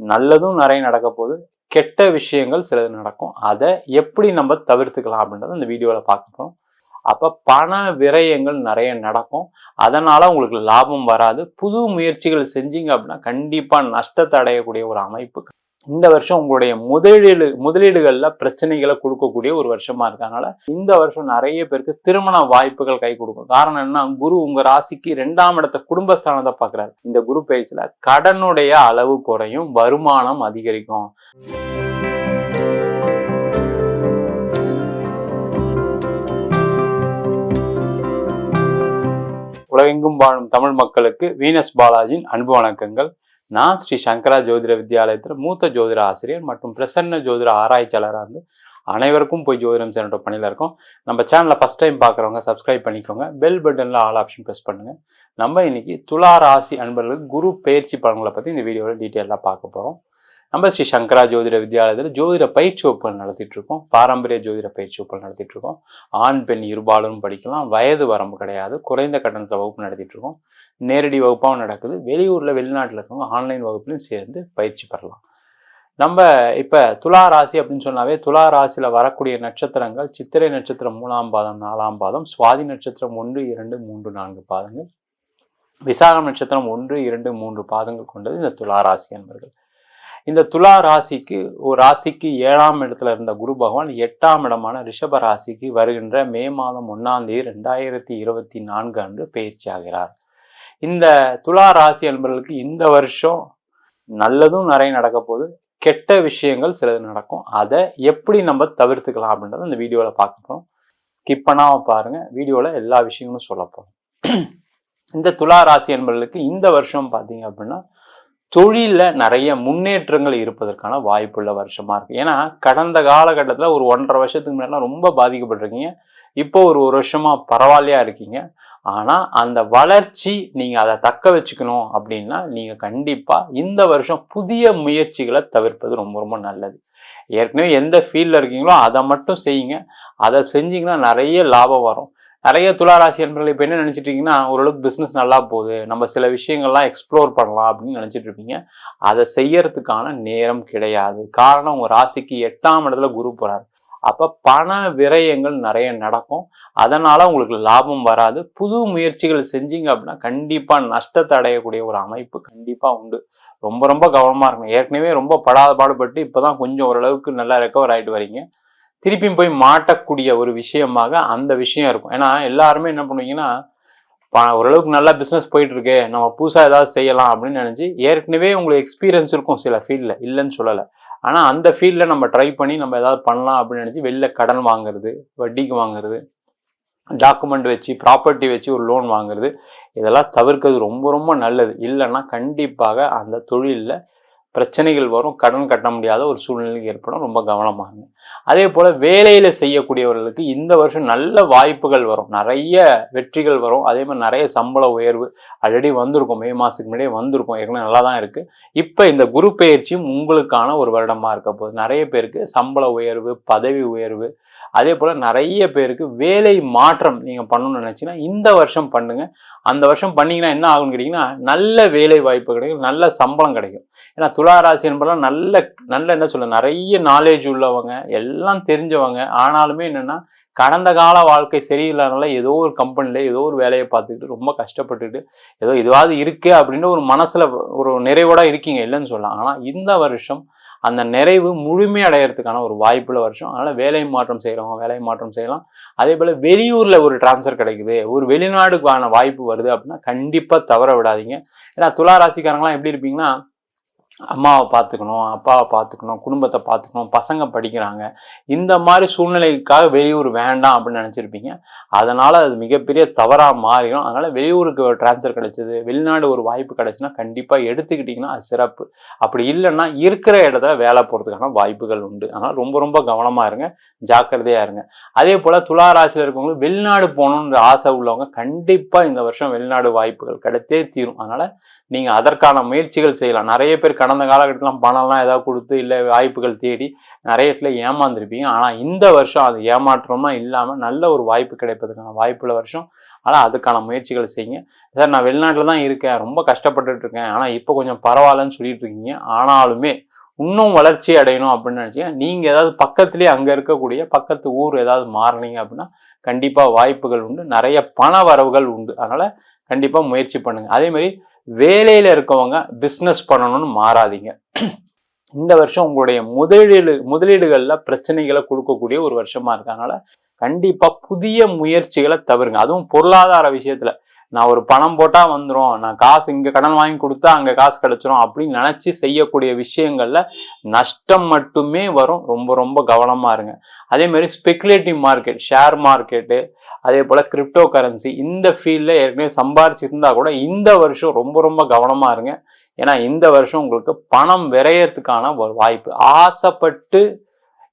நல்லதும் நிறைய நடக்க போகுது கெட்ட விஷயங்கள் சிலது நடக்கும். அதை எப்படி நம்ம தவிர்த்துக்கலாம் அப்படின்றத இந்த வீடியோவில் பார்க்க போகிறோம் அப்போ பண விரயங்கள் நிறைய நடக்கும். அதனால் உங்களுக்கு லாபம் வராது. புது முயற்சிகள் செஞ்சீங்க அப்படின்னா கண்டிப்பாக நஷ்டத்தை அடையக்கூடிய ஒரு அமைப்பு இந்த வருஷம் உங்களுடைய முதலீடு முதலீடுகளில் பிரச்சனைகளை கொடுக்கக்கூடிய ஒரு வருஷமா இருக்கனால இந்த வருஷம் நிறைய பேருக்கு திருமண வாய்ப்புகள் கை கொடுக்கும். காரணம் என்ன? குரு உங்க ராசிக்கு ரெண்டாம் இடத்த குடும்பஸ்தானத்தை பார்க்குறாரு. இந்த குரு பயிற்சியில கடனுடைய அளவு குறையும் வருமானம் அதிகரிக்கும். உலகெங்கும் வாழும் தமிழ் மக்களுக்கு வீனஸ் பாலாஜியின் அன்பு வணக்கங்கள். நான் ஸ்ரீ சங்கரா ஜோதிட வித்யாலயத்தில் மூத்த ஜோதிட ஆசிரியர் மற்றும் பிரசன்ன ஜோதிட ஆராய்ச்சியாளராக இருந்து அனைவருக்கும் போய் ஜோதிடம் சென்ற பணியில் இருக்கோம். நம்ம சேனலை ஃபஸ்ட் டைம் பார்க்குறவங்க சப்ஸ்கிரைப் பண்ணிக்கோங்க. பெல் பட்டனில் ஆல் ஆப்ஷன் ப்ரெஸ் பண்ணுங்கள் நம்ம இன்னைக்கு துலா ராசி அன்பர்களுக்கு குரு பயிற்சி பலன்களை பற்றி இந்த வீடியோவில் டீட்டெயிலாக பார்க்க போகிறோம் நம்ம ஸ்ரீ சங்கரா ஜோதிட வித்யாலயத்தில் ஜோதிட பயிற்சி வகுப்புகள் நடத்திட்டு இருக்கோம் பாரம்பரிய ஜோதிட பயிற்சி வகுப்புகள் நடத்திட்டு இருக்கோம் ஆண் பெண் இருபாலும் படிக்கலாம். வயது வரம்பு கிடையாது. குறைந்த கட்டணத்தில் வகுப்பு நடத்திட்டு இருக்கோம் நேரடி வகுப்பாகவும் நடக்குது. வெளியூரில் வெளிநாட்டில் இருக்கவங்க ஆன்லைன் வகுப்புலையும் சேர்ந்து பயிற்சி பெறலாம். நம்ம இப்போ துலா ராசி அப்படின்னு சொன்னாவே துலா ராசியில் வரக்கூடிய நட்சத்திரங்கள் சித்திரை நட்சத்திரம் மூணாம் பாதம் நாலாம் பாதம் சுவாதி நட்சத்திரம் ஒன்று இரண்டு மூன்று நான்கு பாதங்கள் விசாகம் நட்சத்திரம் ஒன்று இரண்டு மூன்று பாதங்கள் கொண்டது இந்த துலா ராசி என்பர்கள். இந்த துலா ராசிக்கு ஒரு ராசிக்கு ஏழாம் இடத்துல இருந்த குரு பகவான் எட்டாம் இடமான ரிஷப ராசிக்கு வருகின்ற மே மாதம் ஒன்னாம் தேதி ரெண்டாயிரத்தி இருபத்தி நான்கு அன்று பயிற்சி ஆகிறார். இந்த துலா ராசி என்பவர்களுக்கு இந்த வருஷம் நல்லதும் நிறைய நடக்க போகுது கெட்ட விஷயங்கள் சிலது நடக்கும். அதை எப்படி நம்ம தவிர்த்துக்கலாம் அப்படின்றத இந்த வீடியோவில் பார்க்க போகிறோம் ஸ்கிப் பண்ணாமல் பாருங்கள் வீடியோவில் எல்லா விஷயங்களும் சொல்ல போகிறோம் இந்த துலா ராசி என்பவர்களுக்கு இந்த வருஷம் பார்த்தீங்க அப்படின்னா தொழிலில் நிறைய முன்னேற்றங்கள் இருப்பதற்கான வாய்ப்புள்ள வருஷமாக இருக்குது ஏன்னா கடந்த காலகட்டத்தில் ஒரு ஒன்றரை வருஷத்துக்கு முன்னாடிலாம் ரொம்ப பாதிக்கப்பட்டிருக்கீங்க. இப்போ ஒரு ஒரு வருஷமாக பரவாயில்லையா இருக்கீங்க. ஆனால் அந்த வளர்ச்சி நீங்கள் அதை தக்க வச்சுக்கணும் அப்படின்னா நீங்கள் கண்டிப்பாக இந்த வருஷம் புதிய முயற்சிகளை தவிர்ப்பது ரொம்ப ரொம்ப நல்லது. ஏற்கனவே எந்த ஃபீல்டில் இருக்கீங்களோ அதை மட்டும் செய்யுங்க. அதை செஞ்சீங்கன்னா நிறைய லாபம் வரும். நிறைய துளாராசி என்பர்கள் இப்போ என்ன நினச்சிட்டு இருக்கீங்கன்னா ஓரளவுக்கு பிஸ்னஸ் நல்லா போகுது. நம்ம சில விஷயங்கள்லாம் எக்ஸ்ப்ளோர் பண்ணலாம் அப்படின்னு நினச்சிட்டு இருப்பீங்க. அதை செய்யறதுக்கான நேரம் கிடையாது. காரணம் உங்கள் ராசிக்கு எட்டாம் இடத்துல குரு போகிறார் அப்போ பண விரயங்கள் நிறைய நடக்கும். அதனால் உங்களுக்கு லாபம் வராது. புது முயற்சிகள் செஞ்சீங்க அப்படின்னா கண்டிப்பாக நஷ்டத்தை அடையக்கூடிய ஒரு அமைப்பு கண்டிப்பாக உண்டு. ரொம்ப ரொம்ப கவனமாக இருக்கணும். ஏற்கனவே ரொம்ப படாத பாடுபட்டு இப்போ தான் கொஞ்சம் ஓரளவுக்கு நல்லா ரெக்கவர் ஆகிட்டு வரீங்க. திருப்பியும் போய் மாட்டக்கூடிய ஒரு விஷயமாக அந்த விஷயம் இருக்கும். ஏன்னா எல்லாருமே என்ன பண்ணுவீங்கன்னா ஓரளவுக்கு நல்லா பிஸ்னஸ் போயிட்டு இருக்கு நம்ம புதுசாக ஏதாவது செய்யலாம் அப்படின்னு நினச்சி ஏற்கனவே உங்களுக்கு எக்ஸ்பீரியன்ஸ் இருக்கும் சில ஃபீல்டில் இல்லைன்னு சொல்லலை. ஆனால் அந்த ஃபீல்டில் நம்ம ட்ரை பண்ணி நம்ம ஏதாவது பண்ணலாம் அப்படின்னு நினச்சி வெளில கடன் வாங்குறது வட்டிக்கு வாங்குறது டாக்குமெண்ட் வச்சு ப்ராப்பர்ட்டி வச்சு ஒரு லோன் வாங்குறது இதெல்லாம் தவிர்க்கிறது ரொம்ப ரொம்ப நல்லது. இல்லைன்னா கண்டிப்பாக அந்த தொழிலில் பிரச்சனைகள் வரும் கடன் கட்ட முடியாத ஒரு சூழ்நிலை ஏற்படும் ரொம்ப கவனமாகுங்க அதே போல் வேலையில் செய்யக்கூடியவர்களுக்கு இந்த வருஷம் நல்ல வாய்ப்புகள் வரும். நிறைய வெற்றிகள் வரும். அதே மாதிரி நிறைய சம்பள உயர்வு ஆல்ரெடி வந்திருக்கும். மே மாதத்துக்கு முன்னாடியே வந்திருக்கும். ஏற்கனவே நல்லா தான் இருக்குது இப்போ இந்த குரு பயிற்சியும் உங்களுக்கான ஒரு வருடமாக இருக்க போகுது. நிறைய பேருக்கு சம்பள உயர்வு பதவி உயர்வு அதே போல் நிறைய பேருக்கு வேலை மாற்றம் நீங்கள் பண்ணணும்னு நினச்சிங்கன்னா இந்த வருஷம் பண்ணுங்க. அந்த வருஷம் பண்ணீங்கன்னா என்ன ஆகும்னு கேட்டிங்கன்னா நல்ல வேலை வாய்ப்பு கிடைக்கும் நல்ல சம்பளம் கிடைக்கும். ஏன்னா துளாராசி என்பதெல்லாம் நல்ல நல்ல என்ன சொல்ல நிறைய நாலேஜ் உள்ளவங்க எல்லாம் தெரிஞ்சவங்க. ஆனாலுமே என்னென்னா கடந்த கால வாழ்க்கை சரியில்லாதனால ஏதோ ஒரு கம்பெனியில் ஏதோ ஒரு வேலையை பார்த்துக்கிட்டு ரொம்ப கஷ்டப்பட்டுட்டு ஏதோ இதுவாது இருக்குது அப்படின்னு ஒரு மனசில் ஒரு நிறைவோட இருக்கீங்க இல்லைன்னு சொல்லலாம். ஆனால் இந்த வருஷம் அந்த நிறைவு முழுமையடைகிறதுக்கான ஒரு வாய்ப்புள்ள வருஷம் அதனால் வேலை மாற்றம் செய்கிறவங்க வேலை மாற்றம் செய்யலாம். அதே போல் வெளியூரில் ஒரு டிரான்ஸ்ஃபர் கிடைக்குது. ஒரு வெளிநாடுக்கான வாய்ப்பு வருது அப்படின்னா கண்டிப்பாக தவற விடாதீங்க. ஏன்னா துலா ராசிக்காரங்களாம் எப்படி இருப்பீங்கன்னா அம்மாவை பார்த்துக்கணும் அப்பாவை பார்த்துக்கணும் குடும்பத்தை பார்த்துக்கணும் பசங்க படிக்கிறாங்க. இந்த மாதிரி சூழ்நிலைக்காக வெளியூர் வேண்டாம் அப்படின்னு நினச்சிருப்பீங்க. அதனால் அது மிகப்பெரிய தவறாக மாறிடும். அதனால் வெளியூருக்கு ஒரு டிரான்ஸ்ஃபர் கிடைச்சது வெளிநாடு ஒரு வாய்ப்பு கிடைச்சுன்னா கண்டிப்பாக எடுத்துக்கிட்டிங்கன்னா அது சிறப்பு. அப்படி இல்லைன்னா இருக்கிற இடத்துல வேலை போகிறதுக்கான வாய்ப்புகள் உண்டு. அதனால் ரொம்ப ரொம்ப கவனமாக இருங்க. ஜாக்கிரதையாக இருங்க. அதே போல் துலா ராசியில் இருக்கவங்களுக்கு வெளிநாடு போகணுன்ற ஆசை உள்ளவங்க கண்டிப்பாக இந்த வருஷம் வெளிநாடு வாய்ப்புகள் கிடைத்தே தீரும். அதனால் நீங்கள் அதற்கான முயற்சிகள் செய்யலாம். நிறைய பேர் கடந்த காலகட்டத்தில் பணம்லாம் ஏதாவது கொடுத்து இல்லை வாய்ப்புகள் தேடி நிறைய இடத்துல ஏமாந்துருப்பீங்க. ஆனால் இந்த வருஷம் அது ஏமாற்றமாக இல்லாமல் நல்ல ஒரு வாய்ப்பு கிடைப்பதுக்கான வாய்ப்புள்ள வருஷம். ஆனால் அதுக்கான முயற்சிகளை செய்யுங்க. சார் நான் வெளிநாட்டில் தான் இருக்கேன். ரொம்ப கஷ்டப்பட்டுட்டு இருக்கேன். ஆனால் இப்போ கொஞ்சம் பரவாயில்லன்னு சொல்லிட்டு இருக்கீங்க. ஆனாலுமே இன்னும் வளர்ச்சி அடையணும் அப்படின்னு நினச்சிங்கன்னா நீங்கள் ஏதாவது பக்கத்துலேயே அங்கே இருக்கக்கூடிய பக்கத்து ஊர் ஏதாவது மாறினீங்க அப்படின்னா கண்டிப்பாக வாய்ப்புகள் உண்டு. நிறைய பண வரவுகள் உண்டு. அதனால் கண்டிப்பாக முயற்சி பண்ணுங்கள் அதேமாதிரி வேலையில் இருக்கவங்க பிஸ்னஸ் பண்ணணும்னு மாறாதீங்க. இந்த வருஷம் உங்களுடைய முதலீடு முதலீடுகளில் பிரச்சனைகளை கொடுக்கக்கூடிய ஒரு வருஷமா இருக்கு கண்டிப்பாக புதிய முயற்சிகளை தவிருங்க அதுவும் பொருளாதார விஷயத்தில். நான் ஒரு பணம் போட்டா வந்துடும் நான் காசு இங்க கடன் வாங்கி கொடுத்தா அங்க காசு கிடைச்சிரும் அப்படின்னு நினைச்சு செய்யக்கூடிய விஷயங்கள்ல நஷ்டம் மட்டுமே வரும். ரொம்ப ரொம்ப கவனமா இருங்க. அதே மாதிரி ஸ்பெகுலேட்டிவ் மார்க்கெட் ஷேர் மார்க்கெட்டு அதே போல கிரிப்டோ கரன்சி இந்த ஃபீல்ட்ல ஏற்கனவே சம்பாரிச்சிருந்தா கூட இந்த வருஷம் ரொம்ப ரொம்ப கவனமா இருங்க. ஏன்னா இந்த வருஷம் உங்களுக்கு பணம் விரையறதுக்கான வாய்ப்பு. ஆசைப்பட்டு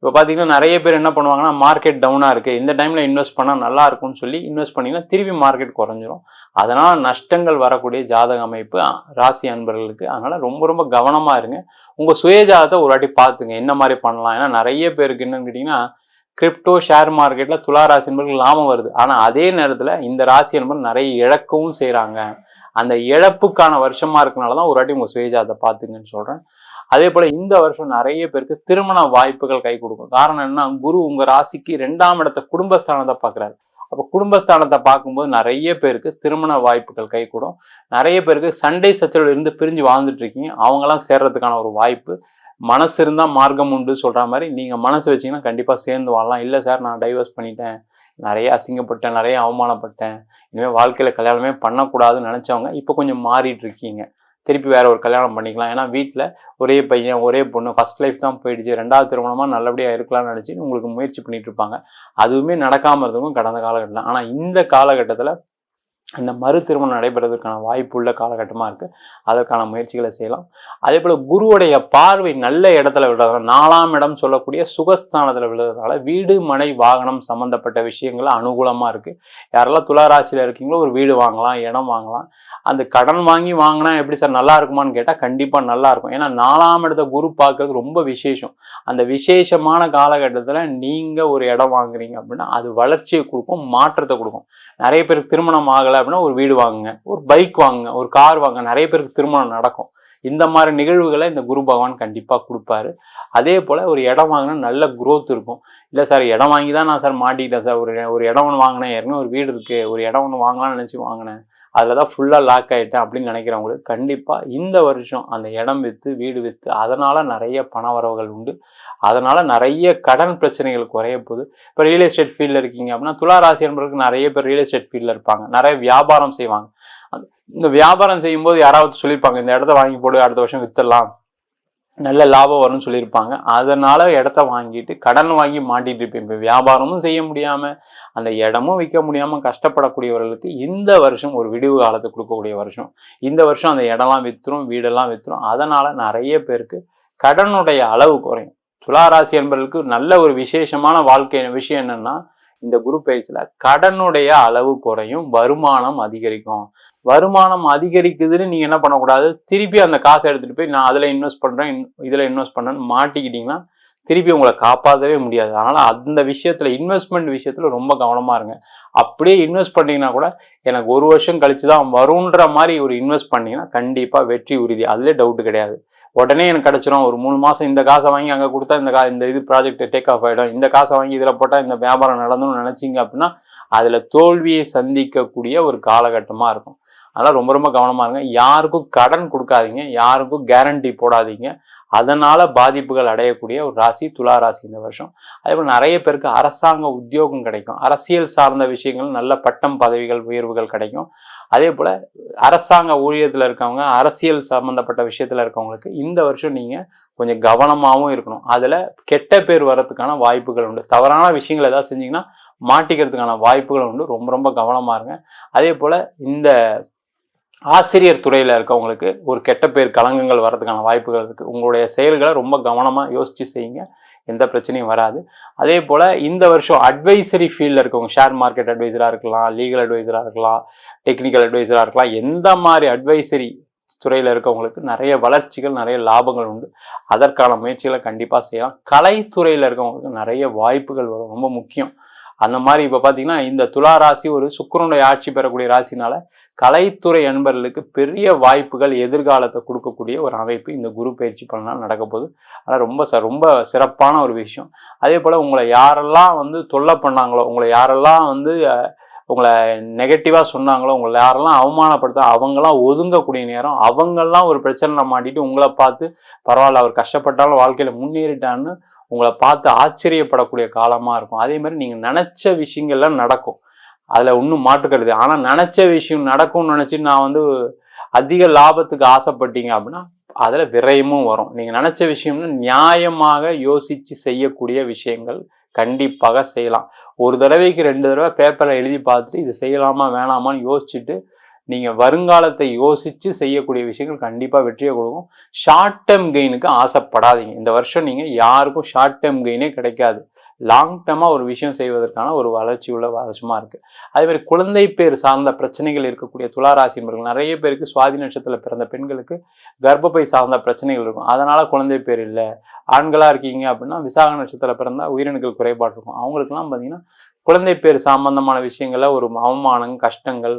இப்போ பார்த்தீங்கன்னா நிறைய பேர் என்ன பண்ணுவாங்கன்னா மார்க்கெட் டவுனாக இருக்குது இந்த டைமில் இன்வெஸ்ட் பண்ணால் நல்லா இருக்கும்னு சொல்லி இன்வெஸ்ட் பண்ணிங்கன்னா திருப்பி மார்க்கெட் குறைஞ்சிரும். அதனால் நஷ்டங்கள் வரக்கூடிய ஜாதக அமைப்பு ராசி அன்பர்களுக்கு. அதனால் ரொம்ப ரொம்ப கவனமாக இருங்க. உங்கள் சுயஜாதத்தை ஒரு வாட்டி பார்த்துங்க. என்ன மாதிரி பண்ணலாம்? ஏன்னா நிறைய பேருக்கு என்னன்னு கேட்டிங்கன்னா கிரிப்டோ ஷேர் மார்க்கெட்டில் துலா ராசி என்பர்கள் லாபம் வருது. ஆனால் அதே நேரத்தில் இந்த ராசி என்பது நிறைய இழக்கவும் செய்கிறாங்க அந்த இழப்புக்கான வருஷமாக இருக்கனால தான் ஒரு வாட்டி உங்கள் சுயஜாதத்தை பார்த்துங்கன்னு சொல்கிறேன் அதே போல இந்த வருஷம் நிறைய பேருக்கு திருமண வாய்ப்புகள் கை கொடுக்கும். காரணம் என்ன குரு உங்க ராசிக்கு ரெண்டாம் இடத்த குடும்பஸ்தானத்தை பார்க்குறாரு. அப்போ குடும்பஸ்தானத்தை பார்க்கும்போது நிறைய பேருக்கு திருமண வாய்ப்புகள் கை கூடும். நிறைய பேருக்கு சண்டை சச்சரவு இருந்து பிரிஞ்சு வாழ்ந்துட்டு இருக்கீங்க. அவங்கெல்லாம் சேர்றதுக்கான ஒரு வாய்ப்பு. மனசு இருந்தால் மார்க்கம் உண்டு சொல்கிற மாதிரி நீங்கள் மனசு வச்சிங்கன்னா கண்டிப்பாக சேர்ந்து வாழலாம். இல்லை சார் நான் டைவர்ஸ் பண்ணிட்டேன். நிறைய அசிங்கப்பட்டேன் நிறைய அவமானப்பட்டேன். இனிமேல் வாழ்க்கையில் கல்யாணமே பண்ணக்கூடாதுன்னு நினச்சவங்க இப்போ கொஞ்சம் மாறிட்டு இருக்கீங்க. திருப்பி வேற ஒரு கல்யாணம் பண்ணிக்கலாம். ஏன்னா வீட்டில் ஒரே பையன் ஒரே பொண்ணு ஃபர்ஸ்ட் லைஃப் தான் போயிடுச்சு. ரெண்டாவது திருமணமாக நல்லபடியாக இருக்கலாம்னு நினச்சி உங்களுக்கு முயற்சி பண்ணிட்டு இருப்பாங்க. அதுவுமே நடக்காமல் இருந்தவங்க கடந்த காலகட்டம் ஆனால் இந்த காலகட்டத்தில் இந்த மறு திருமணம் நடைபெறதுக்கான வாய்ப்பு உள்ள காலகட்டமாக இருக்குது அதற்கான முயற்சிகளை செய்யலாம். அதே போல் குருவுடைய பார்வை நல்ல இடத்துல விடுறதுனால நாலாம் இடம் சொல்லக்கூடிய சுகஸ்தானத்தில் விழுறதுனால வீடு மனை வாகனம் சம்மந்தப்பட்ட விஷயங்கள் அனுகூலமாக இருக்குது யாரெல்லாம் துளாராசியில் இருக்கீங்களோ ஒரு வீடு வாங்கலாம் இடம் வாங்கலாம். அந்த கடன் வாங்கி வாங்கினா எப்படி சார் நல்லா இருக்குமான்னு கேட்டால் கண்டிப்பாக நல்லா இருக்கும். ஏன்னா நாலாம் இடத்த குரு பார்க்கறது ரொம்ப விசேஷம். அந்த விசேஷமான காலகட்டத்தில் நீங்கள் ஒரு இடம் வாங்குறீங்க அப்படின்னா அது வளர்ச்சியை கொடுக்கும் மாற்றத்தை கொடுக்கும். நிறைய பேருக்கு திருமணம் ஆகலை அப்படின்னா ஒரு வீடு வாங்குங்க ஒரு பைக் வாங்குங்க ஒரு கார் வாங்க நிறைய பேருக்கு திருமணம் நடக்கும். இந்த மாதிரி நிகழ்வுகளை இந்த குரு பகவான் கண்டிப்பாக கொடுப்பாரு. அதே போல் ஒரு இடம் வாங்கினா நல்ல குரோத் இருக்கும். இல்லை சார் இடம் வாங்கி தான் நான் சார் மாட்டிக்கிட்டேன் சார். ஒரு ஒரு இடம் ஒன்று வாங்கினேன். ஏற்கனவே ஒரு வீடு இருக்குது ஒரு இடம் ஒன்று வாங்கலாம்னு நினச்சி வாங்கினேன். அதில் தான் ஃபுல்லாக லாக் ஆகிட்டேன் அப்படின்னு நினைக்கிறவங்களுக்கு கண்டிப்பாக இந்த வருஷம் அந்த இடம் விற்று வீடு விற்று அதனால் நிறைய பண வரவுகள் உண்டு. அதனால் நிறைய கடன் பிரச்சனைகள் குறைய போகுது. இப்போ ரியல் எஸ்டேட் ஃபீல்டில் இருக்கீங்க அப்படின்னா துலா ராசி என்பவருக்கு நிறைய பேர் ரியல் எஸ்டேட் ஃபீல்டில் இருப்பாங்க. நிறைய வியாபாரம் செய்வாங்க. இந்த வியாபாரம் செய்யும்போது யாராவது சொல்லியிருப்பாங்க இந்த இடத்த வாங்கி போடு அடுத்த வருஷம் விற்றுலாம் நல்ல லாபம் வரும்னு சொல்லியிருப்பாங்க. அதனால இடத்த வாங்கிட்டு கடன் வாங்கி மாட்டிகிட்டு இருப்பேன். இப்போ வியாபாரமும் செய்ய முடியாமல் அந்த இடமும் விற்க முடியாமல் கஷ்டப்படக்கூடியவர்களுக்கு இந்த வருஷம் ஒரு விடிவு காலத்தை கொடுக்கக்கூடிய வருஷம். இந்த வருஷம் அந்த இடம்லாம் விற்றுரும் வீடெல்லாம் விற்றுரும் அதனால் நிறைய பேருக்கு கடனுடைய அளவு குறையும். துளாராசி என்பவர்களுக்கு நல்ல ஒரு விசேஷமான வாழ்க்கை விஷயம் என்னென்னா இந்த குரு பயிற்சியில கடனுடைய அளவு குறையும் வருமானம் அதிகரிக்கும். வருமானம் அதிகரிக்குதுன்னு நீங்க என்ன பண்ணக்கூடாது? திருப்பி அந்த காசை எடுத்துட்டு போய் நான் அதுல இன்வெஸ்ட் பண்றேன் இதுல இன்வெஸ்ட் பண்ணேன்னு மாட்டிக்கிட்டீங்கன்னா திருப்பி உங்களை காப்பாற்றவே முடியாது. அதனால அந்த விஷயத்துல இன்வெஸ்ட்மெண்ட் விஷயத்துல ரொம்ப கவனமா இருங்க. அப்படியே இன்வெஸ்ட் பண்ணீங்கன்னா கூட எனக்கு ஒரு வருஷம் கழிச்சு தான் வரும்ன்ற மாதிரி ஒரு இன்வெஸ்ட் பண்ணீங்கன்னா கண்டிப்பா வெற்றி உறுதி. அதிலே டவுட் கிடையாது. உடனே எனக்கு கிடச்சிரும். ஒரு மூணு மாதம் இந்த காசை வாங்கி அங்கே கொடுத்தா இந்த கா இந்த இது ப்ராஜெக்ட் டேக் ஆஃப் ஆகிடும் இந்த காசை வாங்கி இதில் போட்டால் இந்த வியாபாரம் நடந்தும்னு நினச்சிங்க அப்படின்னா அதில் தோல்வியை சந்திக்கக்கூடிய ஒரு காலகட்டமாக இருக்கும். அதனால் ரொம்ப ரொம்ப கவனமாக இருங்க. யாருக்கும் கடன் கொடுக்காதீங்க. யாருக்கும் கேரண்டி போடாதீங்க. அதனால் பாதிப்புகள் அடையக்கூடிய ஒரு ராசி துலா ராசி இந்த வருஷம். அதே போல் நிறைய பேருக்கு அரசாங்க உத்தியோகம் கிடைக்கும். அரசியல் சார்ந்த விஷயங்கள் நல்ல பட்டம் பதவிகள் உயர்வுகள் கிடைக்கும். அதே போல் அரசாங்க ஊழியத்தில் இருக்கவங்க அரசியல் சம்மந்தப்பட்ட விஷயத்தில் இருக்கவங்களுக்கு இந்த வருஷம் நீங்கள் கொஞ்சம் கவனமாகவும் இருக்கணும். அதில் கெட்ட பேர் வர்றதுக்கான வாய்ப்புகள் உண்டு. தவறான விஷயங்கள் ஏதாவது செஞ்சீங்கன்னா மாட்டிக்கிறதுக்கான வாய்ப்புகள் உண்டு. ரொம்ப ரொம்ப கவனமாக இருங்க. அதே போல் இந்த ஆசிரியர் துறையில் இருக்கவங்களுக்கு ஒரு கெட்ட பேர் கலங்கங்கள் வர்றதுக்கான வாய்ப்புகள் இருக்குது உங்களுடைய செயல்களை ரொம்ப கவனமாக யோசித்து செய்யுங்க. எந்த பிரச்சனையும் வராது. அதே போல் இந்த வருஷம் அட்வைசரி ஃபீல்டில் இருக்கவங்க ஷேர் மார்க்கெட் அட்வைசராக இருக்கலாம் லீகல் அட்வைசராக இருக்கலாம் டெக்னிக்கல் அட்வைசராக இருக்கலாம் எந்த மாதிரி அட்வைசரி துறையில் இருக்கவங்களுக்கு நிறைய வளர்ச்சிகள் நிறைய லாபங்கள் உண்டு. அதற்கான முயற்சிகளை கண்டிப்பாக செய்யலாம். கலைத்துறையில் இருக்கவங்களுக்கு நிறைய வாய்ப்புகள் வரும். ரொம்ப முக்கியம். அந்த மாதிரி இப்போ பார்த்தீங்கன்னா இந்த துலா ராசி ஒரு சுக்கரனுடைய ஆட்சி பெறக்கூடிய ராசினால கலைத்துறை அன்பர்களுக்கு பெரிய வாய்ப்புகள் எதிர்காலத்தை கொடுக்கக்கூடிய ஒரு அமைப்பு இந்த குரு பயிற்சி பலனால் நடக்க போகுது. ஆனால் ரொம்ப ச ரொம்ப சிறப்பான ஒரு விஷயம். அதே போல் உங்களை யாரெல்லாம் வந்து தொல்லை பண்ணாங்களோ உங்களை யாரெல்லாம் வந்து உங்களை நெகட்டிவாக சொன்னாங்களோ உங்களை யாரெல்லாம் அவமானப்படுத்த அவங்களாம் ஒதுங்கக்கூடிய நேரம் அவங்கெல்லாம் ஒரு பிரச்சனை மாட்டிட்டு உங்களை பார்த்து பரவாயில்ல அவர் கஷ்டப்பட்டாலும் வாழ்க்கையில் முன்னேறிட்டான்னு உங்களை பார்த்து ஆச்சரியப்படக்கூடிய காலமாக இருக்கும். அதே மாதிரி நீங்கள் நினச்ச விஷயங்கள்லாம் நடக்கும். அதில் ஒன்றும் மாற்றுக்கிறது ஆனால் நினச்ச விஷயம் நடக்கும்னு நினச்சிட்டு நான் வந்து அதிக லாபத்துக்கு ஆசைப்பட்டீங்க அப்படின்னா அதில் விரயமும் வரும். நீங்கள் நினச்ச விஷயம்னு நியாயமாக யோசித்து செய்யக்கூடிய விஷயங்கள் கண்டிப்பாக செய்யலாம். ஒரு தடவைக்கு ரெண்டு தடவை பேப்பரில் எழுதி பார்த்துட்டு இது செய்யலாமா வேணாமான்னு யோசிச்சுட்டு நீங்கள் வருங்காலத்தை யோசித்து செய்யக்கூடிய விஷயங்கள் கண்டிப்பாக வெற்றியை கொடுக்கும். ஷார்ட் டேர்ம் கெயினுக்கு ஆசைப்படாதீங்க. இந்த வருஷம் நீங்கள் யாருக்கும் ஷார்ட் டேர்ம் கெயினே கிடைக்காது. லாங் டேர்மாக ஒரு விஷயம் செய்வதற்கான ஒரு வளர்ச்சி உள்ள வருஷமாக இருக்குது அதே மாதிரி குழந்தை பேர் சார்ந்த பிரச்சனைகள் இருக்கக்கூடிய துளாராசி நபர்கள் நிறைய பேருக்கு சுவாதி நட்சத்திரத்தில் பிறந்த பெண்களுக்கு கர்ப்பப்பை சார்ந்த பிரச்சனைகள் இருக்கும். அதனால் குழந்தை பேர் இல்லை. ஆண்களாக இருக்கீங்க அப்படின்னா விசாக நட்சத்திரத்தில் பிறந்தால் உயிரணுக்கள் குறைபாடு இருக்கும். அவங்களுக்குலாம் பார்த்தீங்கன்னா குழந்தை பேர் சம்பந்தமான விஷயங்களில் ஒரு அவமானம் கஷ்டங்கள்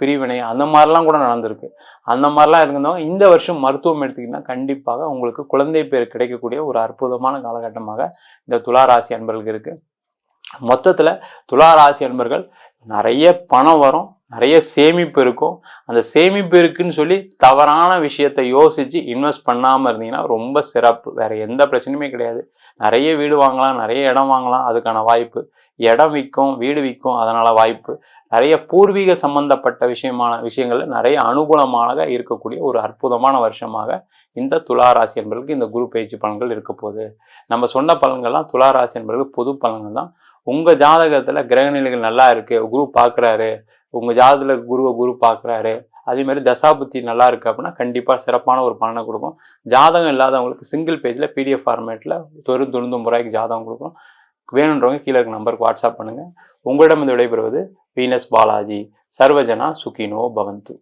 பிரிவினை அந்த மாதிரிலாம் கூட நடந்திருக்கு. அந்த மாதிரிலாம் இருந்தவங்க இந்த வருஷம் மருத்துவம் எடுத்துக்கிட்டிங்கன்னா கண்டிப்பாக உங்களுக்கு குழந்தை பேர் கிடைக்கக்கூடிய ஒரு அற்புதமான காலகட்டமாக இந்த துளாராசி அன்பர்களுக்கு இருக்குது மொத்தத்தில் துளாராசி அன்பர்கள் நிறைய பணம் வரும். நிறைய சேமிப்பு இருக்கும். அந்த சேமிப்பு இருக்குன்னு சொல்லி தவறான விஷயத்தை யோசித்து இன்வெஸ்ட் பண்ணாமல் இருந்தீங்கன்னா ரொம்ப சிறப்பு. வேறு எந்த பிரச்சனையுமே கிடையாது. நிறைய வீடு வாங்கலாம் நிறைய இடம் வாங்கலாம் அதுக்கான வாய்ப்பு. இடம் விற்கும் வீடு விற்கும் அதனால் வாய்ப்பு. நிறைய பூர்வீக சம்பந்தப்பட்ட விஷயமான விஷயங்களில் நிறைய அனுகூலமாக இருக்கக்கூடிய ஒரு அற்புதமான வருஷமாக இந்த துளாராசி என்பதற்கு இந்த குரு பயிற்சி பலன்கள் இருக்க போகுது. நம்ம சொன்ன பலன்கள்லாம் துளாராசி என்பதற்கு பொது பலன்கள் தான். உங்கள் ஜாதகத்தில் கிரகநிலைகள் நல்லா இருக்குது குரு பார்க்குறாரு உங்கள் ஜாதத்தில் குருவை குரு பார்க்குறாரு. அதே மாதிரி தசாபுத்தி நல்லா இருக்கு அப்படின்னா கண்டிப்பாக சிறப்பான ஒரு பலனை கொடுக்கும். ஜாதகம் இல்லாதவங்களுக்கு சிங்கிள் பேஜில் பிடிஎஃப் ஃபார்மேட்டில் தொரு தொண்ணூத்தொம்பது ரூபாய்க்கு ஜாதகம் கொடுக்கும் வேணுன்றவங்க கீழே இருக்க நம்பருக்கு வாட்ஸ்அப் பண்ணுங்கள் உங்களிடம் இந்த விடைபெறுவது வீனஸ் பாலாஜி. சர்வஜனா சுகினோ பவந்து.